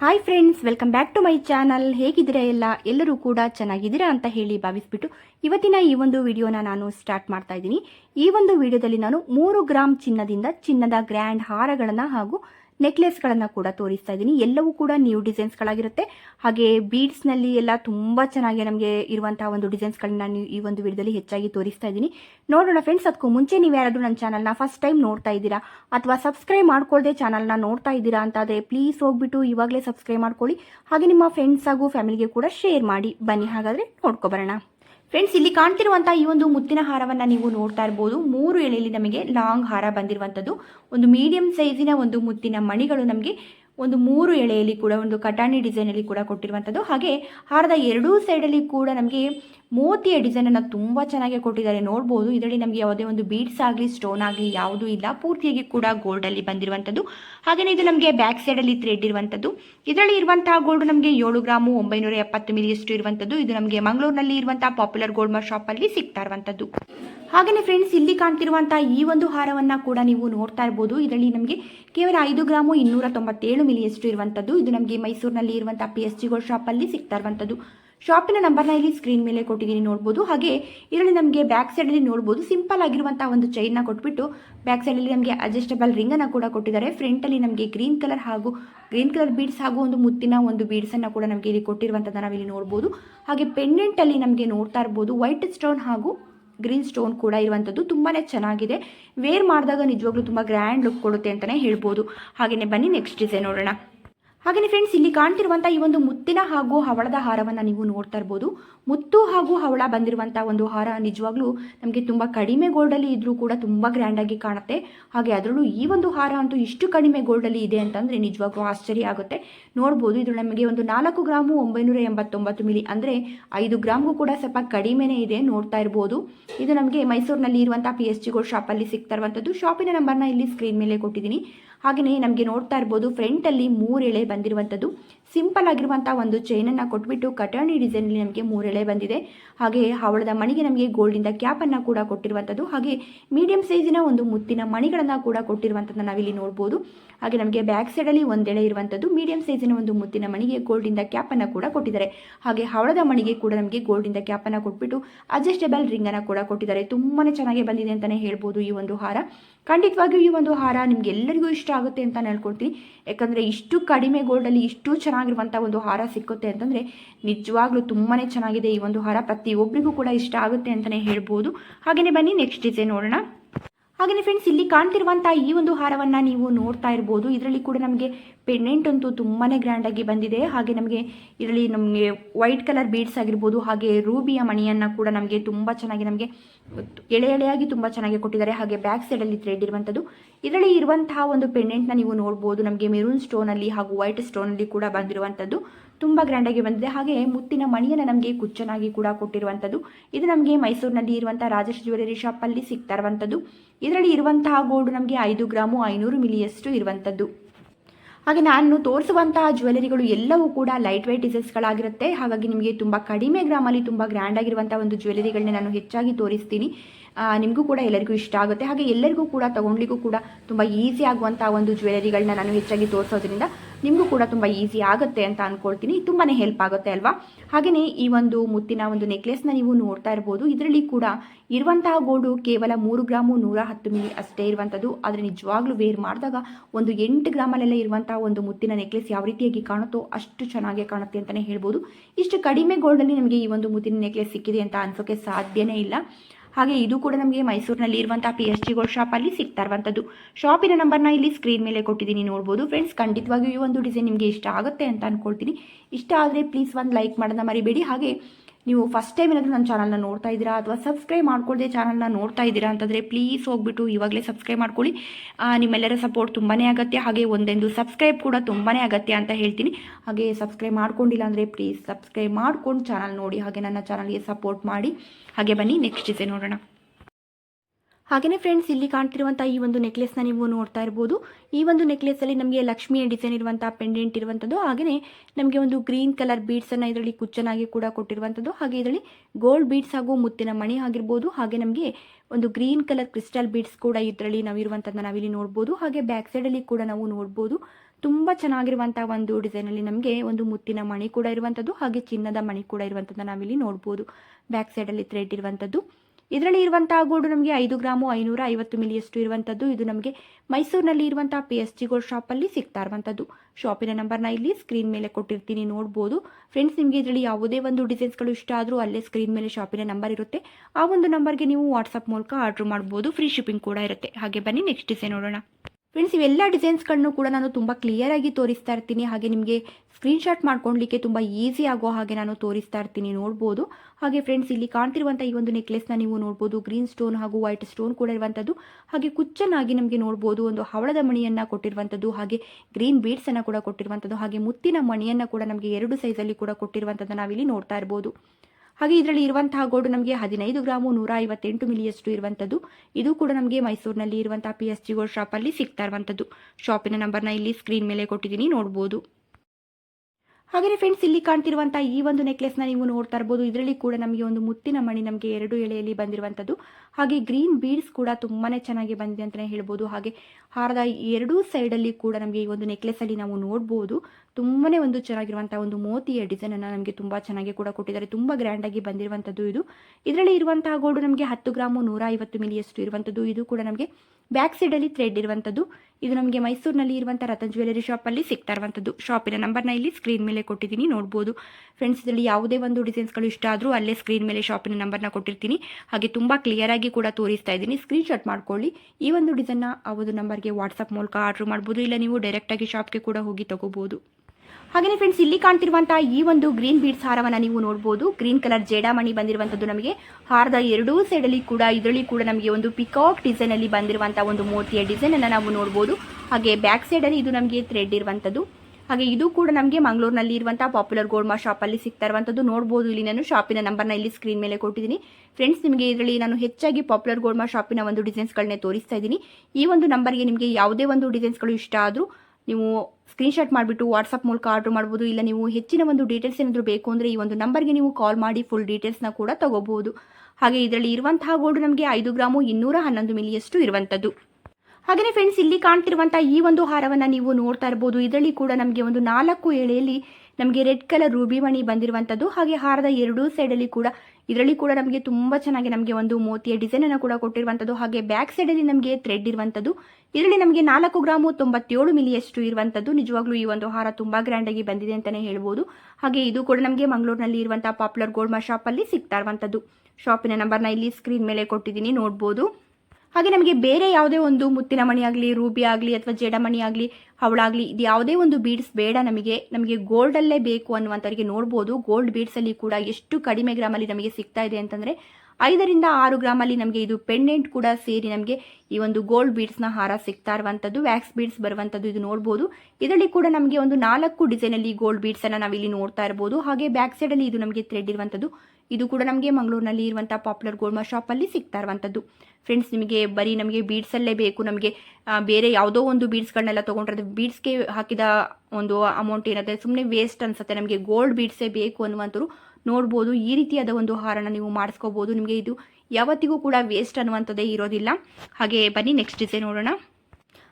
Hi friends welcome back to my channel ಹೇಗಿದ್ದೀರಾ ಎಲ್ಲ? ಎಲ್ಲರೂ ಕೂಡ ಚೆನ್ನಾಗಿದ್ದೀರಾ ಅಂತ ಹೇಳಿ ಭಾವಿಸ್ಬಿಟ್ಟು ಇವತ್ತಿನ ಈ ಒಂದು ವಿಡಿಯೋನ ನಾನು ಸ್ಟಾರ್ಟ್ ಮಾಡ್ತಾ ಇದ್ದೀನಿ. ಈ ಒಂದು ವಿಡಿಯೋದಲ್ಲಿ ನಾನು ಮೂರು ಗ್ರಾಮ್ ಚಿನ್ನದಿಂದ ಚಿನ್ನದ ಗ್ರ್ಯಾಂಡ್ ಹಾರಗಳನ್ನು ಹಾಗೂ ನೆಕ್ಲೆಸ್ಗಳನ್ನು ಕೂಡ ತೋರಿಸ್ತಾ ಇದ್ದೀನಿ ಎಲ್ಲವೂ ಕೂಡ ನ್ಯೂ ಡಿಸೈನ್ಸ್ಗಳಾಗಿರುತ್ತೆ ಹಾಗೆ ಬೀಡ್ಸ್ನಲ್ಲಿ ಎಲ್ಲ ತುಂಬ ಚೆನ್ನಾಗಿ ನಮಗೆ ಇರುವಂತಹ ಒಂದು ಡಿಸೈನ್ಸ್ಗಳನ್ನ ನಾನು ಈ ಒಂದು ವಿಡಿಯೋದಲ್ಲಿ ಹೆಚ್ಚಾಗಿ ತೋರಿಸ್ತಾ ಇದ್ದೀನಿ ನೋಡೋಣ ಫ್ರೆಂಡ್ಸ್ ಅದಕ್ಕೂ ಮುಂಚೆ ನೀವು ಯಾರಾದರೂ ನನ್ನ ಚಾನಲ್ನ ಫಸ್ಟ್ ಟೈಮ್ ನೋಡ್ತಾ ಇದ್ದೀರಾ ಅಥವಾ ಸಬ್ಸ್ಕ್ರೈಬ್ ಮಾಡ್ಕೊಳ್ಳದೆ ಚಾನಲ್ನ ನೋಡ್ತಾ ಇದ್ದೀರಾ ಅಂತಾದರೆ ಪ್ಲೀಸ್ ಹೋಗ್ಬಿಟ್ಟು ಇವಾಗಲೇ ಸಬ್ಸ್ಕ್ರೈಬ್ ಮಾಡ್ಕೊಳ್ಳಿ. ಹಾಗೆ ನಿಮ್ಮ ಫ್ರೆಂಡ್ಸ್ ಹಾಗೂ ಫ್ಯಾಮಿಲಿಗೆ ಕೂಡ ಶೇರ್ ಮಾಡಿ. ಬನ್ನಿ ಹಾಗಾದರೆ ನೋಡ್ಕೊಬರೋಣ ಫ್ರೆಂಡ್ಸ್ ಇಲ್ಲಿ ಕಾಣ್ತಿರುವಂತಹ ಈ ಒಂದು ಮುತ್ತಿನ ಹಾರವನ್ನ ನೀವು ನೋಡ್ತಾ ಇರಬಹುದು ಮೂರು ಎಳೆಯಲ್ಲಿ ನಮಗೆ ಲಾಂಗ್ ಹಾರ ಬಂದಿರುವಂತದ್ದು ಒಂದು ಮೀಡಿಯಂ ಸೈಜಿನ ಒಂದು ಮುತ್ತಿನ ಮಣಿಗಳು ನಮಗೆ ಒಂದು ಮೂರು ಎಳೆಯಲ್ಲಿ ಕೂಡ, ಒಂದು ಕಟಾಣಿ ಡಿಸೈನ್ ಅಲ್ಲಿ ಕೂಡ ಕೊಟ್ಟಿರುವಂತದ್ದು ಹಾಗೆ ಹಾರದ ಎರಡೂ ಸೈಡ್ ಅಲ್ಲಿ ಕೂಡ ನಮಗೆ ಮೋತಿಯ ಡಿಸೈನ್ ಅನ್ನ ತುಂಬಾ ಚೆನ್ನಾಗಿ ಕೊಟ್ಟಿದ್ದಾರೆ. ನೋಡಬಹುದು ಇದರಲ್ಲಿ ನಮಗೆ ಯಾವುದೇ ಒಂದು ಬೀಡ್ಸ್ ಆಗಲಿ ಸ್ಟೋನ್ ಆಗಲಿ ಯಾವುದೂ ಇಲ್ಲ. ಪೂರ್ತಿಯಾಗಿ ಕೂಡ ಗೋಲ್ಡ್ ಅಲ್ಲಿ ಬಂದಿರುವಂತದ್ದು ಹಾಗೆಯೇ ಇದು ನಮಗೆ ಬ್ಯಾಕ್ ಸೈಡ್ ಅಲ್ಲಿ ಥ್ರೆಡ್ ಇರುವಂತದ್ದು ಇದರಲ್ಲಿ ಇರುವಂತಹ ಗೋಲ್ಡ್ ನಮಗೆ ಏಳು ಗ್ರಾಮು ಒಂಬೈನೂರ ಎಪ್ಪತ್ತು ಮಿಲಿಯಷ್ಟು ಇರುವಂತದ್ದು ಇದು ನಮಗೆ ಮಂಗಳೂರಿನಲ್ಲಿ ಇರುವಂತಹ ಪಾಪ್ಯುಲರ್ ಗೋಲ್ಡ್ ಮಾರ್ ಶಾಪ್ ಅಲ್ಲಿ ಸಿಗ್ತಾ ಇರುವಂಥದ್ದು. ಹಾಗೆಯೇ ಫ್ರೆಂಡ್ಸ್ ಇಲ್ಲಿ ಕಾಣ್ತಿರುವಂತಹ ಈ ಒಂದು ಹಾರವನ್ನ ಕೂಡ ನೀವು ನೋಡ್ತಾ ಇರಬಹುದು ಇದರಲ್ಲಿ ನಮಗೆ ಕೇವಲ ಐದು ಗ್ರಾಮು ಇನ್ನೂರ ತೊಂಬತ್ತೇಳು ಮಿಲಿಯಷ್ಟು ಇರುವಂತದ್ದು ಇದು ನಮಗೆ ಮೈಸೂರಿನಲ್ಲಿ ಇರುವಂತಹ P S G gold shop ಅಲ್ಲಿ ಸಿಗ್ತಾ ಇರುವಂತದ್ದು ಶಾಪಿನ ನಂಬರ್ನ ಇಲ್ಲಿ ಸ್ಕ್ರೀನ್ ಮೇಲೆ ಕೊಟ್ಟಿದ್ದೀನಿ, ನೋಡ್ಬೋದು. ಹಾಗೆ ಇದರಲ್ಲಿ ನಮಗೆ ಬ್ಯಾಕ್ ಸೈಡಲ್ಲಿ ನೋಡ್ಬೋದು. ಸಿಂಪಲ್ ಆಗಿರುವಂತಹ ಒಂದು ಚೈನ್ನ ಕೊಟ್ಬಿಟ್ಟು ಬ್ಯಾಕ್ ಸೈಡಲ್ಲಿ ನಮಗೆ ಅಡ್ಜಸ್ಟಬಲ್ ರಿಂಗನ್ನು ಕೂಡ ಕೊಟ್ಟಿದ್ದಾರೆ. ಫ್ರಂಟಲ್ಲಿ ನಮಗೆ ಗ್ರೀನ್ ಕಲರ್ ಹಾಗೂ ಗ್ರೀನ್ ಕಲರ್ ಬೀಡ್ಸ್ ಹಾಗೂ ಒಂದು ಮುತ್ತಿನ ಒಂದು ಬೀಡ್ಸನ್ನು ಕೂಡ ನಮಗೆ ಇಲ್ಲಿ ಕೊಟ್ಟಿರುವಂಥದ್ದು ನಾವಿಲ್ಲಿ ನೋಡ್ಬೋದು. ಹಾಗೆ ಪೆಂಡೆಂಟಲ್ಲಿ ನಮಗೆ ನೋಡ್ತಾ ಇರ್ಬೋದು ವೈಟ್ ಸ್ಟೋನ್ ಹಾಗೂ ಗ್ರೀನ್ ಸ್ಟೋನ್ ಕೂಡ ಇರುವಂಥದ್ದು ತುಂಬಾ ಚೆನ್ನಾಗಿದೆ. ವೇರ್ ಮಾಡಿದಾಗ ನಿಜವಾಗ್ಲೂ ತುಂಬ ಗ್ರ್ಯಾಂಡ್ ಲುಕ್ ಕೊಡುತ್ತೆ ಅಂತಲೇ ಹೇಳ್ಬೋದು. ಹಾಗೆಯೇ ಬನ್ನಿ ನೆಕ್ಸ್ಟ್ ಡಿಸೈನ್ ನೋಡೋಣ. ಹಾಗೆಯೇ ಫ್ರೆಂಡ್ಸ್ ಇಲ್ಲಿ ಕಾಣ್ತಿರುವಂಥ ಈ ಒಂದು ಮುತ್ತಿನ ಹಾಗೂ ಹವಳದ ಹಾರವನ್ನು ನೀವು ನೋಡ್ತಾ ಇರ್ಬೋದು. ಮುತ್ತು ಹಾಗೂ ಹವಳ ಬಂದಿರುವಂಥ ಒಂದು ಹಾರ ನಿಜವಾಗ್ಲೂ ನಮಗೆ ತುಂಬ ಕಡಿಮೆ ಗೋಲ್ಡಲ್ಲಿ ಇದ್ರೂ ಕೂಡ ತುಂಬ ಗ್ರ್ಯಾಂಡಾಗಿ ಕಾಣುತ್ತೆ. ಹಾಗೆ ಅದರಲ್ಲೂ ಈ ಒಂದು ಹಾರ ಅಂತೂ ಇಷ್ಟು ಕಡಿಮೆ ಗೋಲ್ಡಲ್ಲಿ ಇದೆ ಅಂತಂದರೆ ನಿಜವಾಗ್ಲೂ ಆಶ್ಚರ್ಯ ಆಗುತ್ತೆ. ನೋಡ್ಬೋದು ಇದು ನಮಗೆ ಒಂದು ನಾಲ್ಕು ಗ್ರಾಮು ಒಂಬೈನೂರ ಎಂಬತ್ತೊಂಬತ್ತು ಮಿಲಿ ಅಂದರೆ ಐದು ಗ್ರಾಮ್ಗೂ ಕೂಡ ಸ್ವಲ್ಪ ಕಡಿಮೆನೇ ಇದೆ ನೋಡ್ತಾ ಇರ್ಬೋದು. ಇದು ನಮಗೆ ಮೈಸೂರಿನಲ್ಲಿ ಇರುವಂಥ ಪಿ ಎಸ್ ಜಿ ಗೋಲ್ಡ್ ಶಾಪಲ್ಲಿ ಸಿಗ್ತಾ ಇರುವಂಥದ್ದು ಶಾಪಿನ ನಂಬರ್ನ ಇಲ್ಲಿ ಸ್ಕ್ರೀನ್ ಮೇಲೆ ಕೊಟ್ಟಿದ್ದೀನಿ. ಹಾಗೆಯೇ ನಮಗೆ ನೋಡ್ತಾ ಇರ್ಬೋದು ಫ್ರಂಟಲ್ಲಿ ಮೂರು ಎಳೆ ಬಂದಿರುವಂಥದ್ದು ಸಿಂಪಲ್ ಆಗಿರುವಂಥ ಒಂದು ಚೈನನ್ನು ಕೊಟ್ಬಿಟ್ಟು ಕಟರ್ನಿ ಡಿಸೈನಲ್ಲಿ ನಮಗೆ ಮೂರೆಳೆ ಬಂದಿದೆ. ಹಾಗೆ ಹವಳದ ಮಣಿಗೆ ನಮಗೆ ಗೋಲ್ಡಿಂದ ಕ್ಯಾಪನ್ನು ಕೂಡ ಕೊಟ್ಟಿರುವಂಥದ್ದು ಹಾಗೆ ಮೀಡಿಯಂ ಸೈಜಿನ ಒಂದು ಮುತ್ತಿನ ಮಣಿಗಳನ್ನು ಕೂಡ ಕೊಟ್ಟಿರುವಂಥದ್ದು ನಾವಿಲ್ಲಿ ನೋಡ್ಬೋದು. ಹಾಗೆ ನಮಗೆ ಬ್ಯಾಕ್ ಸೈಡಲ್ಲಿ ಒಂದೆಳೆ ಇರುವಂಥದ್ದು ಮೀಡಿಯಂ ಸೈಜಿನ ಒಂದು ಮುತ್ತಿನ ಮಣಿಗೆ ಗೋಲ್ಡಿಂದ ಕ್ಯಾಪನ್ನು ಕೂಡ ಕೊಟ್ಟಿದ್ದಾರೆ. ಹಾಗೆ ಹವಳದ ಮಣಿಗೆ ಕೂಡ ನಮಗೆ ಗೋಲ್ಡಿಂದ ಕ್ಯಾಪನ್ನು ಕೊಟ್ಬಿಟ್ಟು ಅಡ್ಜಸ್ಟಬಲ್ ರಿಂಗನ್ನು ಕೂಡ ಕೊಟ್ಟಿದ್ದಾರೆ. ತುಂಬಾ ಚೆನ್ನಾಗಿ ಬಂದಿದೆ ಅಂತಲೇ ಹೇಳ್ಬೋದು ಈ ಒಂದು ಹಾರ. ಖಂಡಿತವಾಗಿಯೂ ಈ ಒಂದು ಹಾರ ನಿಮ್ಗೆ ಎಲ್ಲರಿಗೂ ಇಷ್ಟ ಆಗುತ್ತೆ ಅಂತ ಹೇಳ್ಕೊಡ್ತೀನಿ ಯಾಕಂದರೆ ಇಷ್ಟು ಕಡಿಮೆ ಗೋಲ್ಡಲ್ಲಿ ಇಷ್ಟು ಚೆನ್ನಾಗಿರುವಂಥ ಒಂದು ಹಾರ ಸಿಕ್ಕುತ್ತೆ ಅಂತಂದರೆ ನಿಜವಾಗ್ಲೂ ತುಂಬಾ ಚೆನ್ನಾಗಿದೆ ಈ ಒಂದು ಹಾರ. ಪ್ರತಿಯೊಬ್ಬರಿಗೂ ಕೂಡ ಇಷ್ಟ ಆಗುತ್ತೆ ಅಂತಲೇ ಹೇಳ್ಬೋದು. ಹಾಗೆಯೇ ಬನ್ನಿ ನೆಕ್ಸ್ಟ್ ಡಿಸೈನ್ ನೋಡೋಣ. ಹಾಗೆಯೇ ಫ್ರೆಂಡ್ಸ್ ಇಲ್ಲಿ ಕಾಣ್ತಿರುವಂಥ ಈ ಒಂದು ಹಾರವನ್ನು ನೀವು ನೋಡ್ತಾ ಇರ್ಬೋದು. ಇದರಲ್ಲಿ ಕೂಡ ನಮಗೆ ಪೆಂಡೆಂಟ್ ಅಂತೂ ತುಂಬಾ ಗ್ರ್ಯಾಂಡಾಗಿ ಬಂದಿದೆ. ಹಾಗೆ ನಮಗೆ ಇದರಲ್ಲಿ ನಮಗೆ ವೈಟ್ ಕಲರ್ ಬೀಡ್ಸ್ ಆಗಿರ್ಬೋದು, ಹಾಗೆ ರೂಬಿಯ ಮಣಿಯನ್ನು ಕೂಡ ನಮಗೆ ತುಂಬ ಚೆನ್ನಾಗಿ ನಮಗೆ ಎಳೆ ಎಳೆಯಾಗಿ ತುಂಬ ಚೆನ್ನಾಗಿ ಕೊಟ್ಟಿದ್ದಾರೆ. ಹಾಗೆ ಬ್ಯಾಕ್ ಸೈಡಲ್ಲಿ ಥ್ರೆಡ್ ಇರುವಂಥದ್ದು ಇದರಲ್ಲಿ ಇರುವಂತಹ ಒಂದು ಪೆಂಡೆಂಟ್ನ ನೀವು ನೋಡ್ಬೋದು. ನಮಗೆ ಮೆರೂನ್ ಸ್ಟೋನಲ್ಲಿ ಹಾಗೂ ವೈಟ್ ಸ್ಟೋನಲ್ಲಿ ಕೂಡ ಬಂದಿರುವಂಥದ್ದು ತುಂಬ ಗ್ರ್ಯಾಂಡಾಗಿ ಬಂದಿದೆ. ಹಾಗೆ ಮುತ್ತಿನ ಮಣಿಯನ್ನು ನಮಗೆ ಕುಚ್ಚನಾಗಿ ಕೂಡ ಕೊಟ್ಟಿರುವಂಥದ್ದು ಇದು ನಮಗೆ ಮೈಸೂರಿನಲ್ಲಿ ಇರುವಂಥ ರಾಜೇಶ್ ಜ್ಯುವೆಲರಿ ಶಾಪಲ್ಲಿ ಸಿಗ್ತಾ ಇರುವಂಥದ್ದು ಇದರಲ್ಲಿ ಇರುವಂತಹ ಗೋಲ್ಡ್ ನಮಗೆ ಐದು ಗ್ರಾಮು ಐನೂರು ಮಿಲಿಯಷ್ಟು ಇರುವಂಥದ್ದು ಹಾಗೆ ನಾನು ತೋರಿಸುವಂತಹ ಜ್ಯುವೆಲರಿಗಳು ಎಲ್ಲವೂ ಕೂಡ ಲೈಟ್ ವೈಟ್ ಡಿಸೈನ್ಸ್ಗಳಾಗಿರುತ್ತೆ ಹಾಗಾಗಿ ನಿಮಗೆ ತುಂಬ ಕಡಿಮೆ ಗ್ರಾಮಲ್ಲಿ ತುಂಬ ಗ್ರ್ಯಾಂಡ್ ಆಗಿರುವಂಥ ಒಂದು ಜ್ಯುವೆಲರಿಗಳನ್ನ ನಾನು ಹೆಚ್ಚಾಗಿ ತೋರಿಸ್ತೀನಿ. ನಿಮಗೂ ಕೂಡ ಎಲ್ಲರಿಗೂ ಇಷ್ಟ ಆಗುತ್ತೆ. ಹಾಗೆ ಎಲ್ಲರಿಗೂ ಕೂಡ ತೊಗೊಂಡ್ಲಿಗೂ ಕೂಡ ತುಂಬ ಈಸಿ ಆಗುವಂಥ ಒಂದು ಜ್ಯುವೆಲರಿಗಳನ್ನ ನಾನು ಹೆಚ್ಚಾಗಿ ತೋರಿಸೋದ್ರಿಂದ ನಿಮಗೂ ಕೂಡ ತುಂಬ ಈಸಿ ಆಗುತ್ತೆ ಅಂತ ಅಂದ್ಕೊಳ್ತೀನಿ ತುಂಬಾ ಹೆಲ್ಪ್ ಆಗುತ್ತೆ ಅಲ್ವಾ? ಹಾಗೆಯೇ ಈ ಒಂದು ಮುತ್ತಿನ ಒಂದು ನೆಕ್ಲೆಸ್ನ ನೀವು ನೋಡ್ತಾ ಇರ್ಬೋದು. ಇದರಲ್ಲಿ ಕೂಡ ಇರುವಂತಹ ಗೋಲ್ಡು ಕೇವಲ ಮೂರು ಗ್ರಾಮು ನೂರ ಹತ್ತು ಮಿಲಿ ಅಷ್ಟೇ ಇರುವಂಥದ್ದು ಆದರೆ ನಿಜವಾಗ್ಲೂ ವೇರ್ ಮಾಡಿದಾಗ ಒಂದು ಎಂಟು ಗ್ರಾಮಲ್ಲೆಲ್ಲ ಇರುವಂತಹ ಒಂದು ಮುತ್ತಿನ ನೆಕ್ಲೆಸ್ ಯಾವ ರೀತಿಯಾಗಿ ಕಾಣುತ್ತೋ ಅಷ್ಟು ಚೆನ್ನಾಗಿ ಕಾಣುತ್ತೆ ಅಂತಲೇ ಹೇಳ್ಬೋದು. ಇಷ್ಟು ಕಡಿಮೆ ಗೋಲ್ಡಲ್ಲಿ ನಮಗೆ ಈ ಒಂದು ಮುತ್ತಿನ ನೆಕ್ಲೆಸ್ ಸಿಕ್ಕಿದೆ ಅಂತ ಅನ್ಸೋಕ್ಕೆ ಸಾಧ್ಯನೇ ಇಲ್ಲ. ಹಾಗೆ ಇದು ಕೂಡ ನಮಗೆ ಮೈಸೂರಿನಲ್ಲಿ ಇರುವಂತಹ ಪಿ ಎಸ್ ಜಿ ಗೋಲ್ಡ್ ಶಾಪಲ್ಲಿ ಸಿಗ್ತಾ ಇರುವಂಥದ್ದು ಶಾಪಿನ ನಂಬರ್ನ ಇಲ್ಲಿ ಸ್ಕ್ರೀನ್ ಮೇಲೆ ಕೊಟ್ಟಿದ್ದೀನಿ, ನೋಡ್ಬೋದು. ಫ್ರೆಂಡ್ಸ್ ಖಂಡಿತವಾಗಿಯೂ ಈ ಒಂದು ಡಿಸೈನ್ ನಿಮಗೆ ಇಷ್ಟ ಆಗುತ್ತೆ ಅಂತ ಅನ್ಕೊಳ್ತೀನಿ. ಇಷ್ಟ ಆದರೆ ಪ್ಲೀಸ್ ಒಂದು ಲೈಕ್ ಮಾಡೋದನ್ನ ಮರಿಬೇಡಿ. ಹಾಗೆ ನೀವು ಫಸ್ಟ್ ಟೈಮ್ ಏನಾದರೂ ನನ್ನ ಚಾನಲ್ನ ನೋಡ್ತಾ ಇದ್ದೀರಾ ಅಥವಾ ಸಬ್ಸ್ಕ್ರೈಬ್ ಮಾಡ್ಕೊಳ್ಳದೆ ಚಾನಲ್ನ ನೋಡ್ತಾ ಇದ್ದೀರಾ ಅಂತಂದರೆ ಪ್ಲೀಸ್ ಹೋಗ್ಬಿಟ್ಟು ಇವಾಗಲೇ ಸಬ್ಸ್ಕ್ರೈಬ್ ಮಾಡ್ಕೊಳ್ಳಿ. ನಿಮ್ಮೆಲ್ಲರ ಸಪೋರ್ಟ್ ತುಂಬಾ ಅಗತ್ಯ ಹಾಗೆ ಒಂದೆಂದು ಸಬ್ಸ್ಕ್ರೈಬ್ ಕೂಡ ತುಂಬಾ ಅಗತ್ಯ ಅಂತ ಹೇಳ್ತೀನಿ. ಹಾಗೆ ಸಬ್ಸ್ಕ್ರೈಬ್ ಮಾಡ್ಕೊಂಡಿಲ್ಲ ಅಂದರೆ ಪ್ಲೀಸ್ ಸಬ್ಸ್ಕ್ರೈಬ್ ಮಾಡ್ಕೊಂಡು ಚಾನಲ್ ನೋಡಿ, ಹಾಗೆ ನನ್ನ ಚಾನಲ್ಗೆ ಸಪೋರ್ಟ್ ಮಾಡಿ. ಹಾಗೆ ಬನ್ನಿ ನೆಕ್ಸ್ಟ್ ಇದೆ ನೋಡೋಣ. ಹಾಗೆಯೇ ಫ್ರೆಂಡ್ಸ್ ಇಲ್ಲಿ ಕಾಣ್ತಿರುವಂತಹ ಈ ಒಂದು ನೆಕ್ಲೆಸ್ನ ನೀವು ನೋಡ್ತಾ ಇರಬಹುದು ಈ ಒಂದು ನೆಕ್ಲೆಸಲ್ಲಿ ನಮಗೆ ಲಕ್ಷ್ಮಿಯ ಡಿಸೈನ್ ಇರುವಂತಹ ಪೆಂಡೆಂಟ್ ಇರುವಂತದ್ದು ಹಾಗೆಯೇ ನಮಗೆ ಒಂದು ಗ್ರೀನ್ ಕಲರ್ ಬೀಡ್ಸ್ ಅನ್ನ ಇದರಲ್ಲಿ ಕುಚ್ಚನಾಗಿ ಕೂಡ ಕೊಟ್ಟಿರುವಂತದ್ದು, ಹಾಗೆ ಇದರಲ್ಲಿ ಗೋಲ್ಡ್ ಬೀಡ್ಸ್ ಹಾಗೂ ಮುತ್ತಿನ ಮಣಿ ಆಗಿರ್ಬೋದು, ಹಾಗೆ ನಮಗೆ ಒಂದು ಗ್ರೀನ್ ಕಲರ್ ಕ್ರಿಸ್ಟಲ್ ಬೀಡ್ಸ್ ಕೂಡ ಇದರಲ್ಲಿ ನಾವು ಇರುವಂಥದ್ದನ್ನ ನಾವಿಲ್ಲಿ ನೋಡಬಹುದು ಹಾಗೆ ಬ್ಯಾಕ್ ಸೈಡಲ್ಲಿ ಕೂಡ ನಾವು ನೋಡಬಹುದು ತುಂಬಾ ಚೆನ್ನಾಗಿರುವಂತಹ ಒಂದು ಡಿಸೈನಲ್ಲಿ ನಮಗೆ ಒಂದು ಮುತ್ತಿನ ಮಣಿ ಕೂಡ ಇರುವಂತದ್ದು, ಹಾಗೆ ಚಿನ್ನದ ಮಣಿ ಕೂಡ ಇರುವಂಥದ್ದು ನಾವಿಲ್ಲಿ ನೋಡಬಹುದು ಬ್ಯಾಕ್ ಸೈಡ್ ಅಲ್ಲಿ ಥ್ರೆಡ್ ಇರುವಂಥದ್ದು ಇದರಲ್ಲಿ ಇರುವಂತಹ ಗೋಲ್ಡ್ ನಮಗೆ ಐದು ಗ್ರಾಮು ಐನೂರ ಐವತ್ತು ಮಿಲಿಯಷ್ಟು ಇರುವಂಥದ್ದು ಇದು ನಮಗೆ ಮೈಸೂರಿನಲ್ಲಿ ಇರುವಂತಹ ಪಿ ಎಸ್ ಜಿ ಗೋಲ್ಡ್ ಶಾಪಲ್ಲಿ ಸಿಗ್ತಾ ಇರುವಂಥದ್ದು ಶಾಪಿನ ನಂಬರ್ನ ಇಲ್ಲಿ ಸ್ಕ್ರೀನ್ ಮೇಲೆ ಕೊಟ್ಟಿರ್ತೀನಿ, ನೋಡ್ಬೋದು. ಫ್ರೆಂಡ್ಸ್ ನಿಮಗೆ ಇದರಲ್ಲಿ ಯಾವುದೇ ಒಂದು ಡಿಸೈನ್ಸ್ಗಳು ಇಷ್ಟ ಆದರೂ ಅಲ್ಲೇ ಸ್ಕ್ರೀನ್ ಮೇಲೆ ಶಾಪಿನ ನಂಬರ್ ಇರುತ್ತೆ. ಆ ಒಂದು ನಂಬರ್ಗೆ ನೀವು ವಾಟ್ಸಪ್ ಮೂಲಕ ಆರ್ಡರ್ ಮಾಡ್ಬೋದು. ಫ್ರೀ ಶಿಪ್ಪಿಂಗ್ ಕೂಡ ಇರುತ್ತೆ. ಹಾಗೆ ಬನ್ನಿ ನೆಕ್ಸ್ಟ್ ಡಿಸೈನ್ ನೋಡೋಣ. ಫ್ರೆಂಡ್ಸ್ ಇವೆಲ್ಲ ಡಿಸೈನ್ಸ್ಗಳನ್ನು ಕೂಡ ನಾನು ತುಂಬ ಕ್ಲಿಯರಾಗಿ ತೋರಿಸ್ತಾ ಇರ್ತೀನಿ. ಹಾಗೆ ನಿಮಗೆ ಸ್ಕ್ರೀನ್ಶಾಟ್ ಮಾಡ್ಕೊಳ್ಲಿಕ್ಕೆ ತುಂಬ ಈಸಿ ಆಗೋ ಹಾಗೆ ನಾನು ತೋರಿಸ್ತಾ ಇರ್ತೀನಿ. ನೋಡ್ಬೋದು. ಹಾಗೆ ಫ್ರೆಂಡ್ಸ್ ಇಲ್ಲಿ ಕಾಣ್ತಿರುವಂಥ ಈ ಒಂದು ನೆಕ್ಲೆಸ್ನ ನೀವು ನೋಡ್ಬೋದು. ಗ್ರೀನ್ ಸ್ಟೋನ್ ಹಾಗೂ ವೈಟ್ ಸ್ಟೋನ್ ಕೂಡ ಇರುವಂಥದ್ದು ಹಾಗೆ ಕುಚ್ಚನ್ನಾಗಿ ನಮಗೆ ನೋಡ್ಬೋದು. ಒಂದು ಹವಳದ ಮಣಿಯನ್ನು ಕೊಟ್ಟಿರುವಂಥದ್ದು ಹಾಗೆ ಗ್ರೀನ್ ಬೀಡ್ಸನ್ನು ಕೂಡ ಕೊಟ್ಟಿರುವಂಥದ್ದು ಹಾಗೆ ಮುತ್ತಿನ ಮಣಿಯನ್ನು ಕೂಡ ನಮಗೆ ಎರಡು ಸೈಜಲ್ಲಿ ಕೂಡ ಕೊಟ್ಟಿರುವಂಥದ್ದು ನಾವಿಲ್ಲಿ ನೋಡ್ತಾ ಇರ್ಬೋದು. ಹಾಗೆ ಇದರಲ್ಲಿ ಇರುವಂತಹ ಗೋಲ್ಡ್ ನಮಗೆ ಹದಿನೈದು ಗ್ರಾಮು ನೂರ ಐವತ್ತೆಂಟು ಮಿಲಿಯಷ್ಟು ಇರುವಂಥದ್ದು. ಇದು ಕೂಡ ನಮಗೆ ಮೈಸೂರಿನಲ್ಲಿ ಇರುವಂತಹ ಪಿ ಎಸ್ ಜಿ ಗೋಲ್ಡ್ ಶಾಪಲ್ಲಿ ಸಿಗ್ತಾ ಇರುವಂಥದ್ದು. ಶಾಪಿನ ನಂಬರ್ನ ಇಲ್ಲಿ ಸ್ಕ್ರೀನ್ ಮೇಲೆ ಕೊಟ್ಟಿದ್ದೀನಿ, ನೋಡ್ಬೋದು. ಹಾಗೆ ಫ್ರೆಂಡ್ಸ್ ಇಲ್ಲಿ ಕಾಣ್ತಿರುವಂತಹ ಈ ಒಂದು ನೆಕ್ಲೆಸ್ನ ನೀವು ನೋಡ್ತಾ ಇರ್ಬೋದು. ಇದರಲ್ಲಿ ಕೂಡ ನಮಗೆ ಒಂದು ಮುತ್ತಿನ ಮಣಿ ನಮಗೆ ಎರಡು ಎಳೆಯಲ್ಲಿ ಬಂದಿರುವಂಥದ್ದು. ಹಾಗೆ ಗ್ರೀನ್ ಬೀಡ್ಸ್ ಕೂಡ ತುಂಬಾನೇ ಚೆನ್ನಾಗಿ ಬಂದಿದೆ ಅಂತಲೇ ಹೇಳ್ಬೋದು. ಹಾಗೆ ಹಾರದ ಎರಡೂ ಸೈಡಲ್ಲಿ ಕೂಡ ನಮಗೆ ಈ ಒಂದು ನೆಕ್ಲೆಸಲ್ಲಿ ನಾವು ನೋಡ್ಬೋದು. ತುಂಬಾನೇ ಒಂದು ಚೆನ್ನಾಗಿರುವಂಥ ಒಂದು ಮೋತಿಯ ಡಿಸೈನನ್ನು ನಮಗೆ ತುಂಬ ಚೆನ್ನಾಗಿ ಕೂಡ ಕೊಟ್ಟಿದ್ದಾರೆ. ತುಂಬ ಗ್ರ್ಯಾಂಡಾಗಿ ಬಂದಿರುವಂಥದ್ದು ಇದು. ಇದರಲ್ಲಿ ಇರುವಂತಹ ಗೋಲ್ಡ್ ನಮಗೆ ಹತ್ತು ಗ್ರಾಮು ನೂರ ಐವತ್ತು ಮಿಲಿಯಷ್ಟು ಇರುವಂಥದ್ದು ಇದು ಕೂಡ ನಮಗೆ ಬ್ಯಾಕ್ ಸೈಡಲ್ಲಿ ಥ್ರೆಡ್ ಇರುವಂಥದ್ದು ಇದು ನಮಗೆ ಮೈಸೂರಿನಲ್ಲಿ ಇರುವಂಥ ರತನ್ ಜ್ಯುವೆಲರಿ ಶಾಪಲ್ಲಿ ಸಿಗ್ತಾ ಇರುವಂಥದ್ದು ಶಾಪಿನ ನಂಬರ್ನ ಇಲ್ಲಿ ಸ್ಕ್ರೀನ್ ಮೇಲೆ ಕೊಟ್ಟಿದ್ದೀನಿ, ನೋಡ್ಬೋದು. ಫ್ರೆಂಡ್ಸ್ ಇದರಲ್ಲಿ ಯಾವುದೇ ಒಂದು ಡಿಸೈನ್ಸ್ಗಳು ಇಷ್ಟ ಆದರೂ ಅಲ್ಲೇ ಸ್ಕ್ರೀನ್ ಮೇಲೆ ಶಾಪಿನ ನಂಬರ್ನ ಕೊಟ್ಟಿರ್ತೀನಿ. ಹಾಗೆ ತುಂಬ ಕ್ಲಿಯರಾಗಿ ಕೂಡ ತೋರಿಸ್ತಾ ಇದ್ದೀನಿ. ಸ್ಕ್ರೀನ್ಶಾಟ್ ಮಾಡ್ಕೊಳ್ಳಿ. ಈ ಒಂದು ಡಿಸೈನ್ನ ಆ ಒಂದು ನಂಬರ್ಗೆ ವಾಟ್ಸಪ್ ಮೂಲಕ ಆರ್ಡ್ರ್ ಮಾಡ್ಬೋದು, ಇಲ್ಲ ನೀವು ಡೈರೆಕ್ಟಾಗಿ ಶಾಪ್ಗೆ ಕೂಡ ಹೋಗಿ ತಗೋಬಹುದು ಹಾಗೆಯೇ ಫ್ರೆಂಡ್ಸ್ ಇಲ್ಲಿ ಕಾಣ್ತಿರುವಂತಹ ಈ ಒಂದು ಗ್ರೀನ್ ಬೀಡ್ಸ್ ಹಾರವನ್ನು ನೀವು ನೋಡಬಹುದು ಗ್ರೀನ್ ಕಲರ್ ಜೇಡಾಮಣಿ ಬಂದಿರುವಂತದ್ದು ನಮಗೆ. ಹಾರದ ಎರಡೂ ಅಲ್ಲಿ ಕೂಡ, ಇದರಲ್ಲಿ ಕೂಡ ನಮಗೆ ಒಂದು ಪಿಕಾಕ್ ಡಿಸೈನ್ ಅಲ್ಲಿ ಬಂದಿರುವಂತಹ ಒಂದು ಮೂರ್ತಿಯ ಡಿಸೈನ್ ಅನ್ನ ನಾವು ನೋಡಬಹುದು ಹಾಗೆ ಬ್ಯಾಕ್ ಸೈಡ್ ಅಲ್ಲಿ ಇದು ನಮಗೆ ಥ್ರೆಡ್ ಇರುವಂಥದ್ದು. ಹಾಗೆ ಇದು ಕೂಡ ನಮಗೆ ಮಂಗಳೂರಿನಲ್ಲಿ ಇರುವಂಥ ಪಾಪ್ಯುಲರ್ ಗೋಲ್ಮಾ ಶಾಪಲ್ಲಿ ಸಿಗ್ತಾ ಇರುವಂಥದ್ದು ನೋಡ್ಬೋದು. ಇಲ್ಲಿ ನಾನು ಶಾಪಿನ ನಂಬರ್ನ ಇಲ್ಲಿ ಸ್ಕ್ರೀನ್ ಮೇಲೆ ಕೊಟ್ಟಿದ್ದೀನಿ. ಫ್ರೆಂಡ್ಸ್ ನಿಮಗೆ ಇದರಲ್ಲಿ ನಾನು ಹೆಚ್ಚಾಗಿ ಪಾಪ್ಯುಲರ್ ಗೋಲ್ಡ್ ಗೋಲ್ಮಾ ಶಾಪಿನ ಒಂದು ಡಿಸೈನ್ಸ್ಗಳನ್ನೇ ತೋರಿಸ್ತಾ ಇದ್ದೀನಿ. ಈ ಒಂದು ನಂಬರ್ಗೆ ನಿಮಗೆ ಯಾವುದೇ ಒಂದು ಡಿಸೈನ್ಸ್ಗಳು ಇಷ್ಟ ಆದರೂ ನೀವು ಸ್ಕ್ರೀನ್ಶಾಟ್ ಮಾಡಿಬಿಟ್ಟು ವಾಟ್ಸಪ್ ಮೂಲಕ ಆರ್ಡರ್ ಮಾಡ್ಬೋದು. ಇಲ್ಲ ನೀವು ಹೆಚ್ಚಿನ ಒಂದು ಡೀಟೇಲ್ಸ್ ಏನಾದರೂ ಬೇಕು ಅಂದರೆ ಈ ಒಂದು ನಂಬರ್ಗೆ ನೀವು ಕಾಲ್ ಮಾಡಿ ಫುಲ್ ಡೀಟೇಲ್ಸ್ನ ಕೂಡ ತಗೋಬಹುದು. ಹಾಗೆ ಇದರಲ್ಲಿ ಇರುವಂತಹ ಗೋಲ್ಡ್ ನಮಗೆ ಐದು ಗ್ರಾಮು ಇನ್ನೂರ ಹನ್ನೊಂದು ಮಿಲಿಯಷ್ಟು ಇರುವಂಥದ್ದು ಹಾಗೆಯೇ ಫ್ರೆಂಡ್ಸ್ ಇಲ್ಲಿ ಕಾಣ್ತಿರುವಂತಹ ಈ ಒಂದು ಹಾರವನ್ನು ನೀವು ನೋಡ್ತಾ ಇರಬಹುದು ಇದರಲ್ಲಿ ಕೂಡ ನಮಗೆ ಒಂದು ನಾಲ್ಕು ಎಳೆಯಲ್ಲಿ ನಮಗೆ ರೆಡ್ ಕಲರ್ ರೂಬಿ ಮಣಿ ಬಂದಿರುವಂಥದ್ದು ಹಾಗೆ ಹಾರದ ಎರಡೂ ಸೈಡಲ್ಲಿ ಕೂಡ ಇದರಲ್ಲಿ ಕೂಡ ನಮಗೆ ತುಂಬ ಚೆನ್ನಾಗಿ ನಮಗೆ ಒಂದು ಮೋತಿಯ ಡಿಸೈನನ್ನು ಕೂಡ ಕೊಟ್ಟಿರುವಂಥದ್ದು ಹಾಗೆ ಬ್ಯಾಕ್ ಸೈಡಲ್ಲಿ ನಮಗೆ ಥ್ರೆಡ್ ಇರುವಂಥದ್ದು ಇದರಲ್ಲಿ ನಮಗೆ ನಾಲ್ಕು ಗ್ರಾಮು ತೊಂಬತ್ತೇಳು ಮಿಲಿಯಷ್ಟು ಇರುವಂಥದ್ದು ನಿಜವಾಗ್ಲೂ ಈ ಒಂದು ಹಾರ ತುಂಬ ಗ್ರ್ಯಾಂಡಾಗಿ ಬಂದಿದೆ ಅಂತಲೇ ಹೇಳ್ಬೋದು. ಹಾಗೆ ಇದು ಕೂಡ ನಮಗೆ ಮಂಗಳೂರಿನಲ್ಲಿ ಇರುವಂಥ ಪಾಪ್ಯುಲರ್ ಗೋಲ್ಡ್ ಶಾಪಲ್ಲಿ ಸಿಗ್ತಾ ಇರುವಂಥದ್ದು ಶಾಪಿನ ನಂಬರ್ನ ಇಲ್ಲಿ ಸ್ಕ್ರೀನ್ ಮೇಲೆ ಕೊಟ್ಟಿದ್ದೀನಿ, ನೋಡ್ಬೋದು. ಹಾಗೆ ನಮಗೆ ಬೇರೆ ಯಾವುದೇ ಒಂದು ಮುತ್ತಿನ ಮಣಿ ಆಗಲಿ, ರೂಬಿ ಆಗಲಿ ಅಥವಾ ಜೇಡಮಣಿ ಆಗಲಿ ಹವಳಾಗಲಿ ಇದು ಯಾವುದೇ ಒಂದು ಬೀಡ್ಸ್ ಬೇಡ ನಮಗೆ. ನಮಗೆ ಗೋಲ್ಡಲ್ಲೇ ಬೇಕು ಅನ್ನುವಂಥವ್ರಿಗೆ ನೋಡ್ಬೋದು. ಗೋಲ್ಡ್ ಬೀಡ್ಸಲ್ಲಿ ಕೂಡ ಎಷ್ಟು ಕಡಿಮೆ ಗ್ರಾಮಲ್ಲಿ ನಮಗೆ ಸಿಗ್ತಾ ಇದೆ ಅಂತಂದರೆ ಐದರಿಂದ ಆರು ಗ್ರಾಮಲ್ಲಿ ನಮಗೆ ಇದು ಪೆಂಡೆಂಟ್ ಕೂಡ ಸೇರಿ ನಮಗೆ ಈ ಒಂದು ಗೋಲ್ಡ್ ಬೀಡ್ಸ್ನ ಹಾರ ಸಿಗ್ತಾ ಇರುವಂಥದ್ದು ವ್ಯಾಕ್ಸ್ ಬೀಡ್ಸ್ ಬರುವಂಥದ್ದು ಇದು ನೋಡ್ಬೋದು. ಇದರಲ್ಲಿ ಕೂಡ ನಮಗೆ ಒಂದು ನಾಲ್ಕು ಡಿಸೈನಲ್ಲಿ ಗೋಲ್ಡ್ ಬೀಡ್ಸನ್ನು ನಾವಿಲ್ಲಿ ನೋಡ್ತಾ ಇರ್ಬೋದು. ಹಾಗೆ ಬ್ಯಾಕ್ ಸೈಡಲ್ಲಿ ಇದು ನಮಗೆ ಥ್ರೆಡ್ ಇರುವಂಥದ್ದು ಇದು ಕೂಡ ನಮಗೆ ಮಂಗಳೂರಿನಲ್ಲಿ ಇರುವಂಥ ಪಾಪ್ಯುಲರ್ ಗೋಲ್ಮಾ ಶಾಪಲ್ಲಿ ಸಿಗ್ತಾ ಇರುವಂಥದ್ದು ಫ್ರೆಂಡ್ಸ್ ನಿಮಗೆ ಬರೀ ನಮಗೆ ಬೀಡ್ಸಲ್ಲೇ ಬೇಕು. ನಮಗೆ ಬೇರೆ ಯಾವುದೋ ಒಂದು ಬೀಡ್ಸ್ಗಳನ್ನೆಲ್ಲ ತೊಗೊಂಡ್ರೆ ಬೀಡ್ಸ್ಗೆ ಹಾಕಿದ ಒಂದು ಅಮೌಂಟ್ ಏನಾದರೆ ಸುಮ್ಮನೆ ವೇಸ್ಟ್ ಅನಿಸುತ್ತೆ. ನಮಗೆ ಗೋಲ್ಡ್ ಬೀಡ್ಸೇ ಬೇಕು ಅನ್ನುವಂಥವ್ರು ನೋಡ್ಬೋದು. ಈ ರೀತಿಯಾದ ಒಂದು ಹಾರನ ನೀವು ಮಾಡಿಸ್ಕೋಬೋದು. ನಿಮಗೆ ಇದು ಯಾವತ್ತಿಗೂ ಕೂಡ ವೇಸ್ಟ್ ಅನ್ನುವಂಥದ್ದೇ ಇರೋದಿಲ್ಲ. ಹಾಗೆ ಬನ್ನಿ ನೆಕ್ಸ್ಟ್ ಡಿಸೈನ್ ನೋಡೋಣ.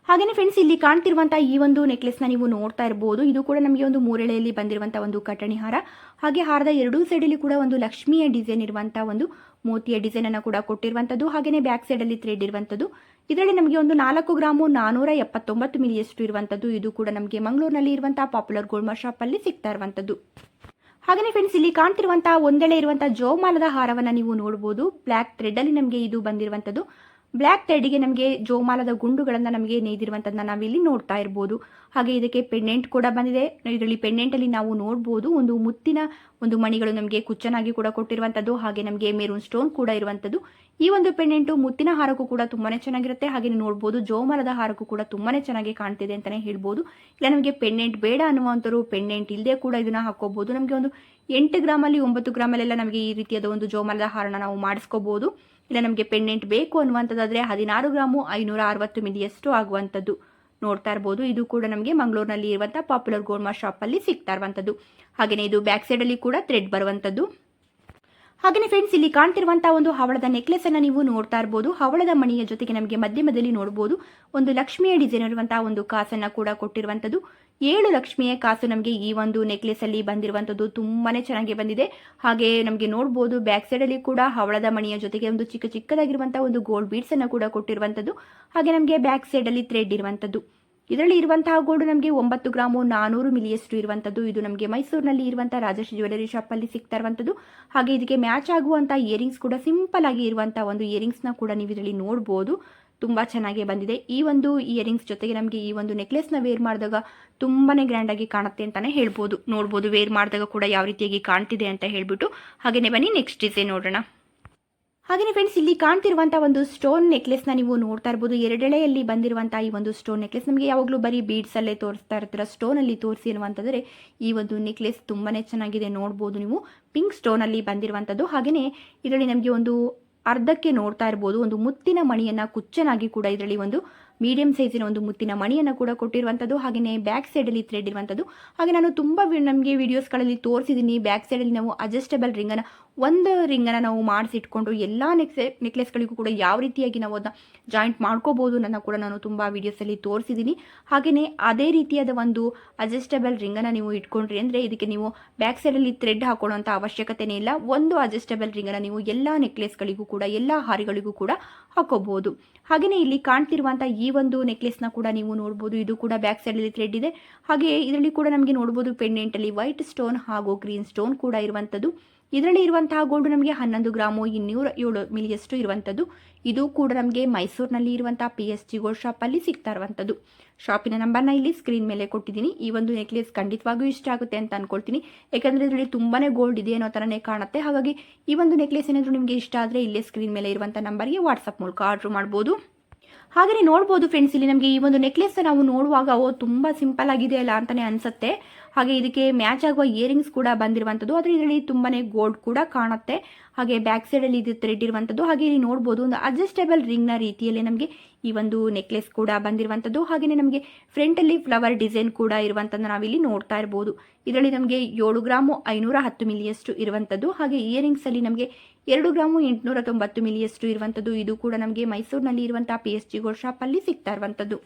ಹಾಗೆಯೇ ಫ್ರೆಂಡ್ಸ್ ಇಲ್ಲಿ ಕಾಣ್ತಿರುವಂಥ ಈ ಒಂದು ನೆಕ್ಲೆಸ್ನ ನೀವು ನೋಡ್ತಾ ಇರ್ಬೋದು. ಇದು ಕೂಡ ನಮಗೆ ಒಂದು ಮೂರೆಳೆಯಲ್ಲಿ ಬಂದಿರುವಂಥ ಒಂದು ಕಟಣಿ ಹಾರ. ಹಾಗೆ ಹಾರದ ಎರಡೂ ಸೈಡಲ್ಲಿ ಕೂಡ ಒಂದು ಲಕ್ಷ್ಮಿಯ ಡಿಸೈನ್ ಇರುವಂಥ ಒಂದು ಮೋತಿಯ ಡಿಸೈನನ್ನು ಕೂಡ ಕೊಟ್ಟಿರುವಂಥದ್ದು ಹಾಗೆಯೇ ಬ್ಯಾಕ್ ಸೈಡಲ್ಲಿ ಥ್ರೆಡ್ ಇರುವಂಥದ್ದು ಇದರಲ್ಲಿ ನಮಗೆ ಒಂದು ನಾಲ್ಕು ಗ್ರಾಮು ನಾನೂರ ಎಪ್ಪತ್ತೊಂಬತ್ತು ಮಿಲಿಯಷ್ಟು ಇರುವಂಥದ್ದು ಇದು ಕೂಡ ನಮಗೆ ಮಂಗಳೂರಿನಲ್ಲಿ ಇರುವಂಥ ಪಾಪ್ಯುಲರ್ ಶಾಪ್ ಶಾಪಲ್ಲಿ ಸಿಗ್ತಾ ಇರುವಂಥದ್ದು ಹಾಗೆಯೇ ಫ್ರೆಂಡ್ಸ್ ಇಲ್ಲಿ ಕಾಣ್ತಿರುವಂತಹ ಒಂದೆಳೆ ಇರುವಂತಹ ಜೋಮಾಲದ ಹಾರವನ್ನು ನೀವು ನೋಡಬಹುದು ಬ್ಲ್ಯಾಕ್ ಥ್ರೆಡ್ ಅಲ್ಲಿ ನಮಗೆ ಇದು ಬಂದಿರುವಂಥದ್ದು ಬ್ಲ್ಯಾಕ್ ಥ್ರೆಡ್ಗೆ ನಮಗೆ ಜೋಮಾಲದ ಗುಂಡುಗಳನ್ನು ನಮಗೆ ನೇಯ್ದಿರುವಂಥದ್ದನ್ನ ನಾವಿಲ್ಲಿ ನೋಡ್ತಾ ಇರ್ಬೋದು. ಹಾಗೆ ಇದಕ್ಕೆ ಪೆಂಡೆಂಟ್ ಕೂಡ ಬಂದಿದೆ. ಇದರಲ್ಲಿ ಪೆಂಡೆಂಟಲ್ಲಿ ನಾವು ನೋಡಬಹುದು ಒಂದು ಮುತ್ತಿನ ಒಂದು ಮಣಿಗಳು ನಮಗೆ ಕುಚ್ಚನಾಗಿ ಕೂಡ ಕೊಟ್ಟಿರುವಂಥದ್ದು, ಹಾಗೆ ನಮಗೆ ಮೆರೂನ್ ಸ್ಟೋನ್ ಕೂಡ ಇರುವಂಥದ್ದು. ಈ ಒಂದು ಪೆಂಡೆಂಟು ಮುತ್ತಿನ ಹಾರಕ್ಕೂ ಕೂಡ ತುಂಬಾನೇ ಚೆನ್ನಾಗಿರುತ್ತೆ. ಹಾಗೆ ನೋಡ್ಬೋದು ಜೋಮರದ ಹಾರಕ್ಕೂ ಕೂಡ ತುಂಬಾನೇ ಚೆನ್ನಾಗಿ ಕಾಣ್ತಿದೆ ಅಂತಾನೆ ಹೇಳ್ಬೋದು. ಇಲ್ಲ, ನಮಗೆ ಪೆಂಡೆಂಟ್ ಬೇಡ ಅನ್ನುವಂಥವ್ರು ಪೆಂಡೆಂಟ್ ಇಲ್ಲದೆ ಕೂಡ ಇದನ್ನ ಹಾಕೋಬಹುದು ನಮಗೆ ಒಂದು ಎಂಟು ಗ್ರಾಮಲ್ಲಿ ಒಂಬತ್ತು ಗ್ರಾಮಲ್ಲೆಲ್ಲ ನಮಗೆ ಈ ರೀತಿಯಾದ ಒಂದು ಜೋಮರದ ಹಾರನ ನಾವು ಮಾಡಿಸ್ಕೋಬಹುದು ಇಲ್ಲ, ನಮಗೆ ಪೆಂಡೆಂಟ್ ಬೇಕು ಅನ್ನುವಂಥದ್ದಾದ್ರೆ ಹದಿನಾರು ಗ್ರಾಮು ಐನೂರ ಅರವತ್ತು ಮಿಲಿಯಷ್ಟು ಆಗುವಂಥದ್ದು. ನೋಡ್ತಾ ಇರ್ಬೋದು. ಇದು ಕೂಡ ನಮಗೆ ಮಂಗಳೂರಿನಲ್ಲಿ ಇರುವಂಥ ಪಾಪ್ಯುಲರ್ ಗೋಲ್ಮಾ ಶಾಪಲ್ಲಿ ಸಿಗ್ತಾ ಇರುವಂಥದ್ದು ಹಾಗೆಯೇ ಇದು ಬ್ಯಾಕ್ ಸೈಡಲ್ಲಿ ಕೂಡ ಥ್ರೆಡ್ ಬರುವಂಥದ್ದು ಹಾಗೆಯೇ ಫ್ರೆಂಡ್ಸ್ ಇಲ್ಲಿ ಕಾಣ್ತಿರುವಂತಹ ಒಂದು ಹವಳದ ನೆಕ್ಲೆಸ್ ಅನ್ನ ನೀವು ನೋಡ್ತಾ ಇರಬಹುದು ಹವಳದ ಮಣಿಯ ಜೊತೆಗೆ ನಮಗೆ ಮಧ್ಯ ಮಧ್ಯದಲ್ಲಿ ನೋಡಬಹುದು ಒಂದು ಲಕ್ಷ್ಮಿಯ ಡಿಸೈನ್ ಇರುವಂತಹ ಒಂದು ಕಾಸನ್ನ ಕೂಡ ಕೊಟ್ಟಿರುವಂತದ್ದು ಏಳು ಲಕ್ಷ್ಮಿಯ ಕಾಸು ನಮಗೆ ಈ ಒಂದು ನೆಕ್ಲೆಸ್ ಅಲ್ಲಿ ಬಂದಿರುವಂತದ್ದು ತುಂಬಾನೇ ಚೆನ್ನಾಗಿ ಬಂದಿದೆ. ಹಾಗೆ ನಮಗೆ ನೋಡಬಹುದು ಬ್ಯಾಕ್ ಸೈಡ್ ಅಲ್ಲಿ ಕೂಡ ಹವಳದ ಮಣಿಯ ಜೊತೆಗೆ ಒಂದು ಚಿಕ್ಕ ಚಿಕ್ಕದಾಗಿರುವಂತಹ ಒಂದು ಗೋಲ್ಡ್ ಬೀಡ್ಸ್ ಅನ್ನ ಕೂಡ ಕೊಟ್ಟಿರುವಂತದ್ದು ಹಾಗೆ ನಮಗೆ ಬ್ಯಾಕ್ ಸೈಡ್ ಅಲ್ಲಿ ಥ್ರೆಡ್ ಇರುವಂತದ್ದು ಇದರಲ್ಲಿ ಇರುವಂತಹ ಗೋಲ್ಡ್ ನಮಗೆ ಒಂಬತ್ತು ಗ್ರಾಮು ನಾನೂರು ಮಿಲಿಯಷ್ಟು ಇರುವಂತದ್ದು ಇದು ನಮಗೆ ಮೈಸೂರಿನಲ್ಲಿ ಇರುವಂಥ ರಾಜೇಶ್ ಜ್ಯುವೆಲರಿ ಶಾಪಲ್ಲಿ ಸಿಗ್ತಾ ಇರುವಂಥದ್ದು. ಹಾಗೆ ಇದಕ್ಕೆ ಮ್ಯಾಚ್ ಆಗುವಂಥ ಇಯರಿಂಗ್ಸ್ ಕೂಡ ಸಿಂಪಲ್ ಆಗಿ ಇರುವಂತಹ ಒಂದು ಇಯರಿಂಗ್ಸ್ನ ಕೂಡ ನೀವು ಇದರಲ್ಲಿ ನೋಡಬಹುದು ತುಂಬಾ ಚೆನ್ನಾಗಿ ಬಂದಿದೆ. ಈ ಒಂದು ಇಯರಿಂಗ್ಸ್ ಜೊತೆಗೆ ನಮಗೆ ಈ ಒಂದು ನೆಕ್ಲೆಸ್ನ ವೇರ್ ಮಾಡಿದಾಗ ತುಂಬಾನೇ ಗ್ರ್ಯಾಂಡ್ ಆಗಿ ಕಾಣುತ್ತೆ ಅಂತಾನೆ ಹೇಳ್ಬೋದು. ನೋಡ್ಬೋದು ವೇರ್ ಮಾಡಿದಾಗ ಕೂಡ ಯಾವ ರೀತಿಯಾಗಿ ಕಾಣ್ತಿದೆ ಅಂತ ಹೇಳ್ಬಿಟ್ಟು. ಹಾಗೆಯೇ ಬನ್ನಿ ನೆಕ್ಸ್ಟ್ ಡಿಸೈನ್ ನೋಡೋಣ. ಹಾಗೆಯೇ ಫ್ರೆಂಡ್ಸ್ ಇಲ್ಲಿ ಕಾಣ್ತಿರುವಂತಹ ಒಂದು ಸ್ಟೋನ್ ನೆಕ್ಲೆಸ್ನ ನೀವು ನೋಡ್ತಾ ಇರ್ಬೋದು. ಎರಡೆಳೆಯಲ್ಲಿ ಬಂದಿರುವಂತಹ ಈ ಒಂದು ಸ್ಟೋನ್ ನೆಕ್ಲೆಸ್ ನಮಗೆ ಯಾವಾಗಲೂ ಬರೀ ಬೀಡ್ಸ್ ಅಲ್ಲೇ ತೋರಿಸ್ತಾ ಇರ್ತೀರ. ಸ್ಟೋನ್ ಅಲ್ಲಿ ತೋರಿಸಿ ಅನ್ನುವಂಥದ್ರೆ ಈ ಒಂದು ನೆಕ್ಲೆಸ್ ತುಂಬಾನೇ ಚೆನ್ನಾಗಿದೆ ನೋಡ್ಬೋದು ನೀವು. ಪಿಂಕ್ ಸ್ಟೋನ್ ಅಲ್ಲಿ ಬಂದಿರುವಂಥದ್ದು ಹಾಗೆಯೇ ಇದರಲ್ಲಿ ನಮಗೆ ಒಂದು ಅರ್ಧಕ್ಕೆ ನೋಡ್ತಾ ಇರ್ಬೋದು. ಒಂದು ಮುತ್ತಿನ ಮಣಿಯನ್ನ ಕುಚ್ಚನಾಗಿ ಕೂಡ ಇದರಲ್ಲಿ ಒಂದು ಮೀಡಿಯಂ ಸೈಜಿನ ಒಂದು ಮುತ್ತಿನ ಮಣಿಯನ್ನು ಕೂಡ ಕೊಟ್ಟಿರುವಂಥದ್ದು ಹಾಗೆಯೇ ಬ್ಯಾಕ್ ಸೈಡಲ್ಲಿ ಥ್ರೆಡ್ ಇರುವಂಥದ್ದು ಹಾಗೆ ನಾನು ತುಂಬ ನಮಗೆ ವೀಡಿಯೋಸ್ಗಳಲ್ಲಿ ತೋರಿಸಿದ್ದೀನಿ ಬ್ಯಾಕ್ ಸೈಡಲ್ಲಿ ನಾವು ಅಡ್ಜಸ್ಟಬಲ್ ರಿಂಗನ್ನು ಒಂದು ರಿಂಗನ್ನು ನಾವು ಮಾಡಿಸಿಟ್ಕೊಂಡು ಎಲ್ಲ ನೆಕ್ಸ್ ನೆಕ್ಲೆಸ್ಗಳಿಗೂ ಕೂಡ ಯಾವ ರೀತಿಯಾಗಿ ನಾವು ಅದನ್ನ ಜಾಯಿಂಟ್ ಮಾಡ್ಕೋಬೋದು ನನ್ನ ಕೂಡ ನಾನು ತುಂಬ ವೀಡಿಯೋಸಲ್ಲಿ ತೋರಿಸಿದ್ದೀನಿ ಹಾಗೆಯೇ ಅದೇ ರೀತಿಯಾದ ಒಂದು ಅಡ್ಜಸ್ಟಬಲ್ ರಿಂಗನ್ನು ನೀವು ಇಟ್ಕೊಂಡ್ರಿ ಅಂದರೆ ಇದಕ್ಕೆ ನೀವು ಬ್ಯಾಕ್ ಸೈಡಲ್ಲಿ ಥ್ರೆಡ್ ಹಾಕೊಳ್ಳೋಂಥ ಅವಶ್ಯಕತೆನೇ ಇಲ್ಲ. ಒಂದು ಅಡ್ಜಸ್ಟಬಲ್ ರಿಂಗನ್ನು ನೀವು ಎಲ್ಲ ನೆಕ್ಲೆಸ್ಗಳಿಗೂ ಕೂಡ, ಎಲ್ಲ ಹಾರಿಗಳಿಗೂ ಕೂಡ ಹಾಕೋಬಹುದು ಹಾಗೆಯೇ ಇಲ್ಲಿ ಕಾಣ್ತಿರುವಂಥ ಈ ಒಂದು ನೆಕ್ಲೆಸ್ನ ಕೂಡ ನೀವು ನೋಡ್ಬೋದು. ಇದು ಕೂಡ ಬ್ಯಾಕ್ ಸೈಡಲ್ಲಿ ಥ್ರೆಡ್ ಇದೆ. ಹಾಗೆ ಇದರಲ್ಲಿ ಕೂಡ ನಮಗೆ ನೋಡ್ಬೋದು ಪೆಂಡೆಂಟಲ್ಲಿ ವೈಟ್ ಸ್ಟೋನ್ ಹಾಗೂ ಗ್ರೀನ್ ಸ್ಟೋನ್ ಕೂಡ ಇರುವಂಥದ್ದು ಇದರಲ್ಲಿ ಇರುವಂತಹ ಗೋಲ್ಡ್ ನಮಗೆ ಹನ್ನೊಂದು ಗ್ರಾಮು, ಇನ್ನೂರ ಏಳು ಮಿಲಿಯಷ್ಟು ಇರುವಂಥದ್ದು ಇದು ಕೂಡ ನಮಗೆ ಮೈಸೂರಿನಲ್ಲಿ ಇರುವಂತಹ ಪಿ ಎಸ್ ಜಿ ಗೋಲ್ಡ್ ಶಾಪಲ್ಲಿ ಸಿಗ್ತಾ ಇರುವಂಥದ್ದು ಶಾಪಿನ ನಂಬರ್ನ ಇಲ್ಲಿ ಸ್ಕ್ರೀನ್ ಮೇಲೆ ಕೊಟ್ಟಿದ್ದೀನಿ. ಈ ಒಂದು ನೆಕ್ಲೆಸ್ ಖಂಡಿತವಾಗಿಯೂ ಇಷ್ಟ ಆಗುತ್ತೆ ಅಂತ ಅನ್ಕೊಳ್ತೀನಿ. ಯಾಕಂದರೆ ಇದರಲ್ಲಿ ತುಂಬಾ ಗೋಲ್ಡ್ ಇದೆ ಅನ್ನೋ ಥರನೇ ಕಾಣುತ್ತೆ. ಹಾಗಾಗಿ ಈ ಒಂದು ನೆಕ್ಲೆಸ್ ಏನಾದರೂ ನಿಮಗೆ ಇಷ್ಟ ಆದರೆ ಇಲ್ಲೇ ಸ್ಕ್ರೀನ್ ಮೇಲೆ ಇರುವಂಥ ನಂಬರ್ಗೆ ವಾಟ್ಸಪ್ ಮೂಲಕ ಆರ್ಡ್ರ್ ಮಾಡ್ಬೋದು. ಹಾಗೆಯೇ ನೋಡ್ಬೋದು ಫ್ರೆಂಡ್ಸ್ ಇಲ್ಲಿ ನಮಗೆ ಈ ಒಂದು ನೆಕ್ಲೆಸ್ ನಾವು ನೋಡುವಾಗ, ಓ, ತುಂಬಾ ಸಿಂಪಲ್ ಆಗಿದೆ ಅಲ್ಲ ಅಂತಾನೆ ಅನಿಸುತ್ತೆ. ಹಾಗೆ ಇದಕ್ಕೆ ಮ್ಯಾಚ್ ಆಗುವ ಇಯರಿಂಗ್ಸ್ ಕೂಡ ಬಂದಿರುವಂಥದ್ದು ಆದರೆ ಇದರಲ್ಲಿ ತುಂಬಾನೇ ಗೋಲ್ಡ್ ಕೂಡ ಕಾಣುತ್ತೆ. ಹಾಗೆ ಬ್ಯಾಕ್ ಸೈಡಲ್ಲಿ ಇದು ಥ್ರೆಡ್ ಇರುವಂಥದ್ದು ಹಾಗೆ ಇಲ್ಲಿ ನೋಡ್ಬೋದು ಒಂದು ಅಡ್ಜಸ್ಟೇಬಲ್ ರಿಂಗ್ನ ರೀತಿಯಲ್ಲಿ ನಮಗೆ ಈ ಒಂದು ನೆಕ್ಲೆಸ್ ಕೂಡ ಬಂದಿರುವಂಥದ್ದು ಹಾಗೆಯೇ ನಮಗೆ ಫ್ರಂಟಲ್ಲಿ ಫ್ಲವರ್ ಡಿಸೈನ್ ಕೂಡ ಇರುವಂಥದ್ದು ನಾವಿಲ್ಲಿ ನೋಡ್ತಾ ಇರ್ಬೋದು. ಇದರಲ್ಲಿ ನಮಗೆ ಏಳು ಗ್ರಾಮು ಐನೂರ ಹತ್ತು ಮಿಲಿಯಷ್ಟು ಇರುವಂಥದ್ದು ಹಾಗೆ ಇಯರಿಂಗ್ಸಲ್ಲಿ ನಮಗೆ ಎರಡು ಗ್ರಾಮು ಎಂಟುನೂರ ತೊಂಬತ್ತು ಮಿಲಿಯಷ್ಟು ಇರುವಂಥದ್ದು ಇದು ಕೂಡ ನಮಗೆ ಮೈಸೂರಿನಲ್ಲಿ ಇರುವಂತಹ ಪಿ ಎಸ್ ಜಿ ಗೋಲ್ಡ್ ಶಾಪಲ್ಲಿ ಸಿಗ್ತಾ ಇರುವಂಥದ್ದು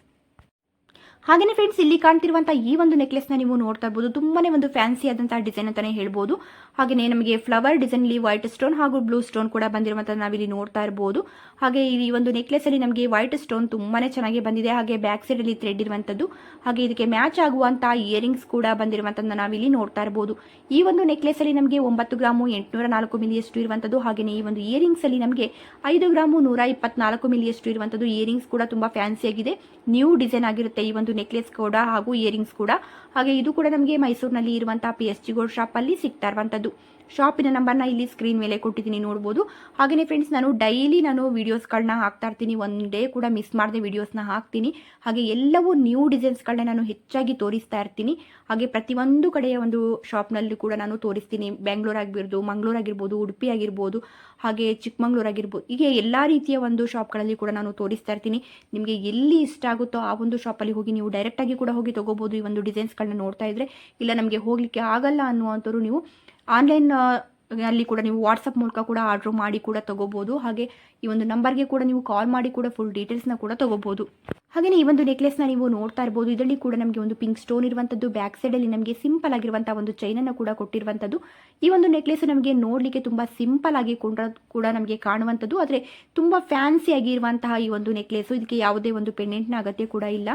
ಹಾಗೆಯೇ ಫ್ರೆಂಡ್ಸ್ ಇಲ್ಲಿ ಕಾಣ್ತಿರುವಂತಹ ಈ ಒಂದು ನೆಕ್ಲೆಸ್ನ ನೀವು ನೋಡ್ತಾ ಇರ್ಬೋದು. ತುಂಬಾನೇ ಒಂದು ಫ್ಯಾನ್ಸಿ ಆದಂತಹ ಡಿಸೈನ್ ಅಂತಾನೆ ಹೇಳ್ಬೋದು. ಹಾಗೆಯೇ ನಮಗೆ ಫ್ಲವರ್ ಡಿಸೈನ್ಲಿ ವೈಟ್ ಸ್ಟೋನ್ ಹಾಗೂ ಬ್ಲೂ ಸ್ಟೋನ್ ಕೂಡ ಬಂದಿರುವಂಥ ನಾವಿಲ್ಲಿ ನೋಡ್ತಾ ಇರ್ಬೋದು. ಹಾಗೆ ಈ ಒಂದು ನೆಕ್ಲೆಸ್ ಅಲ್ಲಿ ನಮಗೆ ವೈಟ್ ಸ್ಟೋನ್ ತುಂಬಾನೇ ಚೆನ್ನಾಗಿ ಬಂದಿದೆ. ಹಾಗೆ ಬ್ಯಾಕ್ ಸೈಡ್ ಅಲ್ಲಿ ಥ್ರೆಡ್ ಇರುವಂತದ್ದು. ಹಾಗೆ ಇದಕ್ಕೆ ಮ್ಯಾಚ್ ಆಗುವಂತಹ ಇಯರಿಂಗ್ಸ್ ಕೂಡ ಬಂದಿರುವಂಥದ್ದು ನಾವಿಲ್ಲಿ ನೋಡ್ತಾ ಇರ್ಬೋದು. ಈ ಒಂದು ನೆಕ್ಲೆಸ್ ಅಲ್ಲಿ ನಮಗೆ ಒಂಬತ್ತು ಗ್ರಾಮು ಎಂಟುನೂರ ನಾಲ್ಕು ಮಿಲಿಯಷ್ಟು ಇರುವಂತದ್ದು. ಹಾಗೆಯೇ ಈ ಒಂದು ಇಯರಿಂಗ್ಸ್ ಅಲ್ಲಿ ನಮಗೆ ಐದು ಗ್ರಾಮು ನೂರ ಇಪ್ಪತ್ನಾಲ್ಕು ಮಿಲಿಯಷ್ಟು ಇರುವಂತದ್ದು. ಇಯರಿಂಗ್ಸ್ ಕೂಡ ತುಂಬಾ ಫ್ಯಾನ್ಸಿ ಆಗಿದೆ. ನ್ಯೂ ಡಿಸೈನ್ ಆಗಿರುತ್ತೆ ಈ ಒಂದು ನೆಕ್ಲೆಸ್ ಕೂಡ ಹಾಗೂ ಇಯರಿಂಗ್ಸ್ ಕೂಡ. ಹಾಗೆ ಇದು ಕೂಡ ನಮಗೆ ಮೈಸೂರಿನಲ್ಲಿ ಇರುವಂತಹ P S G gold shop ಅಲ್ಲಿ ಸಿಗ್ತಾ ಇರುವಂತದ್ದು. ಶಾಪಿನ ನಂಬರ್ನ ಇಲ್ಲಿ ಸ್ಕ್ರೀನ್ ಮೇಲೆ ಕೊಟ್ಟಿದ್ದೀನಿ, ನೋಡ್ಬೋದು. ಹಾಗೆಯೇ ಫ್ರೆಂಡ್ಸ್ ನಾನು ಡೈಲಿ ನಾನು ವೀಡಿಯೋಸ್ಗಳನ್ನ ಹಾಕ್ತಾ ಇರ್ತೀನಿ. ಒಂದು ಡೇ ಕೂಡ ಮಿಸ್ ಮಾಡದೆ ವೀಡಿಯೋಸ್ನ ಹಾಕ್ತೀನಿ. ಹಾಗೆ ಎಲ್ಲವೂ ನ್ಯೂ ಡಿಸೈನ್ಸ್ಗಳನ್ನ ನಾನು ಹೆಚ್ಚಾಗಿ ತೋರಿಸ್ತಾ ಇರ್ತೀನಿ. ಹಾಗೆ ಪ್ರತಿಯೊಂದು ಕಡೆಯ ಒಂದು ಶಾಪ್ನಲ್ಲಿ ಕೂಡ ನಾನು ತೋರಿಸ್ತೀನಿ. ಬೆಂಗಳೂರು ಆಗಿರ್ಬೋದು, ಮಂಗಳೂರು ಆಗಿರ್ಬೋದು, ಉಡುಪಿ ಆಗಿರ್ಬೋದು, ಹಾಗೆ ಚಿಕ್ಕಮಂಗ್ಳೂರು ಆಗಿರ್ಬೋದು. ಹೀಗೆ ಎಲ್ಲ ರೀತಿಯ ಒಂದು ಶಾಪ್ಗಳಲ್ಲಿ ಕೂಡ ನಾನು ತೋರಿಸ್ತಾ ಇರ್ತೀನಿ. ನಿಮಗೆ ಎಲ್ಲಿ ಇಷ್ಟ ಆಗುತ್ತೋ ಆ ಒಂದು ಶಾಪಲ್ಲಿ ಹೋಗಿ ನೀವು ಡೈರೆಕ್ಟಾಗಿ ಕೂಡ ಹೋಗಿ ತೊಗೋಬೋದು ಈ ಒಂದು ಡಿಸೈನ್ಸ್ಗಳನ್ನ ನೋಡ್ತಾ ಇದ್ರೆ. ಇಲ್ಲ ನಮಗೆ ಹೋಗಲಿಕ್ಕೆ ಆಗಲ್ಲ ಅನ್ನುವಂಥವ್ರು ನೀವು ಆನ್ಲೈನ್ ಅಲ್ಲಿ ಕೂಡ ನೀವು ವಾಟ್ಸಪ್ ಮೂಲಕ ಕೂಡ ಆರ್ಡರ್ ಮಾಡಿ ಕೂಡ ತಗೋಬೋದು. ಹಾಗೆ ಈ ಒಂದು ನಂಬರ್ಗೆ ಕೂಡ ನೀವು ಕಾಲ್ ಮಾಡಿ ಕೂಡ ಫುಲ್ ಡೀಟೇಲ್ಸ್ನ ಕೂಡ ತಗೋಬೋದು. ಹಾಗೆಯೇ ಈ ಒಂದು ನೆಕ್ಲೆಸ್ನ ನೀವು ನೋಡ್ತಾ ಇರ್ಬೋದು. ಇದರಲ್ಲಿ ಕೂಡ ನಮಗೆ ಒಂದು ಪಿಂಕ್ ಸ್ಟೋನ್ ಇರುವಂಥದ್ದು ಬ್ಯಾಕ್ ಸೈಡಲ್ಲಿ ನಮಗೆ ಸಿಂಪಲ್ ಆಗಿರುವಂಥ ಒಂದು ಚೈನನ್ನು ಕೂಡ ಕೊಟ್ಟಿರುವಂಥದ್ದು ಈ ಒಂದು ನೆಕ್ಲೆಸ್ ನಮಗೆ ನೋಡಲಿಕ್ಕೆ ತುಂಬ ಸಿಂಪಲ್ ಆಗಿ ಕೊಂಡ್ರ, ಕೂಡ ನಮಗೆ ಕಾಣುವಂಥದ್ದು ಆದರೆ ತುಂಬ ಫ್ಯಾನ್ಸಿ ಆಗಿರುವಂತಹ ಈ ಒಂದು ನೆಕ್ಲೆಸು ಇದಕ್ಕೆ ಯಾವುದೇ ಒಂದು ಪೆಂಡೆಂಟ್ನ ಅಗತ್ಯ ಕೂಡ ಇಲ್ಲ.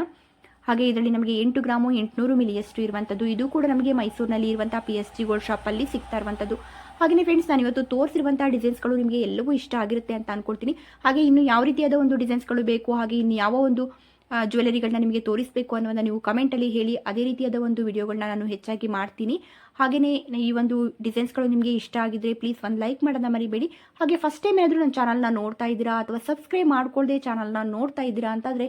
ಹಾಗೆ ಇದರಲ್ಲಿ ನಮಗೆ ಎಂಟು ಗ್ರಾಮು ಎಂಟುನೂರು ಮಿಲಿಯಷ್ಟು ಇರುವಂಥದ್ದು. ಇದು ಕೂಡ ನಮಗೆ ಮೈಸೂರಿನಲ್ಲಿ ಇರುವಂಥ ಪಿ ಎಸ್ ಜಿ ಗೋಲ್ಡ್ ಶಾಪಲ್ಲಿ ಸಿಗ್ತಾ ಇರುವಂಥದ್ದು. ಹಾಗೆಯೇ ಫ್ರೆಂಡ್ಸ್ ನಾನು ಇವತ್ತು ತೋರಿಸಿರುವಂಥ ಡಿಸೈನ್ಸ್ಗಳು ನಿಮಗೆ ಎಲ್ಲವೂ ಇಷ್ಟ ಆಗಿರುತ್ತೆ ಅಂತ ಅನ್ಕೊಳ್ತೀನಿ. ಹಾಗೆ ಇನ್ನು ಯಾವ ರೀತಿಯಾದ ಒಂದು ಡಿಸೈನ್ಸ್ಗಳು ಬೇಕು, ಹಾಗೆ ಇನ್ನು ಯಾವ ಒಂದು ಜ್ಯುವೆಲರಿಗಳನ್ನ ನಿಮಗೆ ತೋರಿಸಬೇಕು ಅನ್ನೋದನ್ನ ನೀವು ಕಮೆಂಟಲ್ಲಿ ಹೇಳಿ, ಅದೇ ರೀತಿಯಾದ ಒಂದು ವಿಡಿಯೋಗಳನ್ನ ನಾನು ಹೆಚ್ಚಾಗಿ ಮಾಡ್ತೀನಿ. ಹಾಗೆಯೇ ಈ ಒಂದು ಡಿಸೈನ್ಸ್ಗಳು ನಿಮಗೆ ಇಷ್ಟ ಆಗಿದ್ರೆ ಪ್ಲೀಸ್ ಒಂದು ಲೈಕ್ ಮಾಡೋದನ್ನ ಮರಿಬೇಡಿ. ಹಾಗೆ ಫಸ್ಟ್ ಟೈಮ್ ಏನಾದರೂ ನನ್ನ ಚಾನಲ್ನ ನೋಡ್ತಾ ಇದ್ದೀರಾ ಅಥವಾ ಸಬ್ಸ್ಕ್ರೈಬ್ ಮಾಡ್ಕೊಳ್ಳದೆ ಚಾನಲ್ನ ನೋಡ್ತಾ ಇದ್ದೀರಾ ಅಂತಂದರೆ